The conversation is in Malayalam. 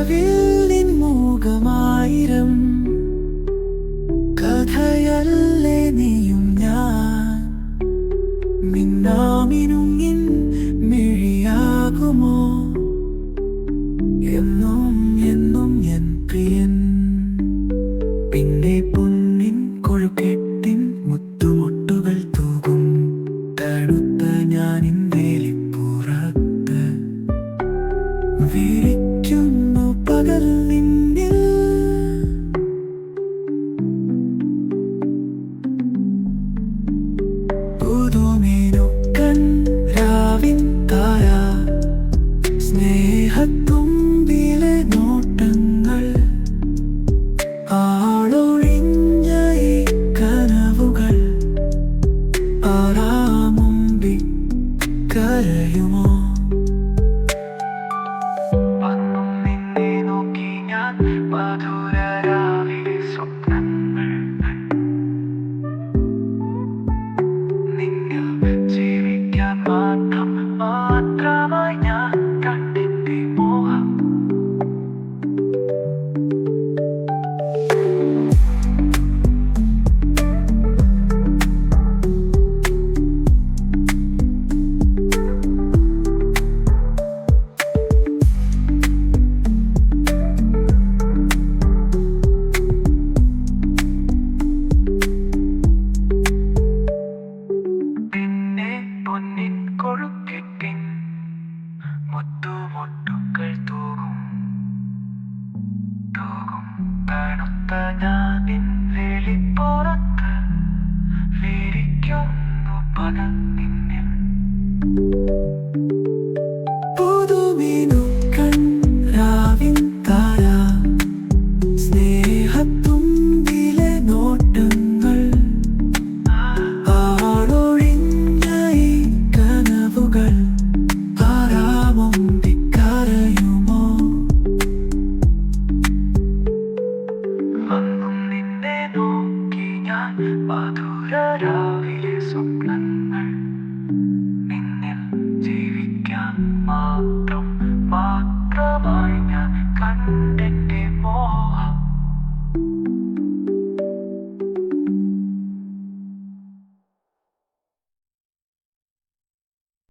കവിളിൻ മൂകമായിരം. കഥയല്ലേ നീയും ഞാൻ. മിന്നാമിനുങ്ങിൻ മിഴിയാകുമോ? എന്നും എന്നും എൻ പ്രിയൻ. പിന്നെ പൊന്നിൻ കൊഴുക്കെട്ടിൻ മുത്തുമുട്ടുകൾ തൂകും. തടുത്ത ഞാനിൻ വേലിപ്പുറത്ത് വിരി രാവിൻ താര സ്നേഹത്തുമ്പിലെ നോട്ടങ്ങൾ ആളൊഴിഞ്ഞ ഈ കനവുകൾ ആറാമുമ്പി കരയുമോ? തണുത്ത ഞാനിൻ വേലിപ്പുറത്ത് വിരിക്കുന്നു പകൽ നിന്നിൽ. മധുരരാവിലെ സ്വപ്നങ്ങൾ നിന്നിൽ ജീവിക്കാൻ മാത്രം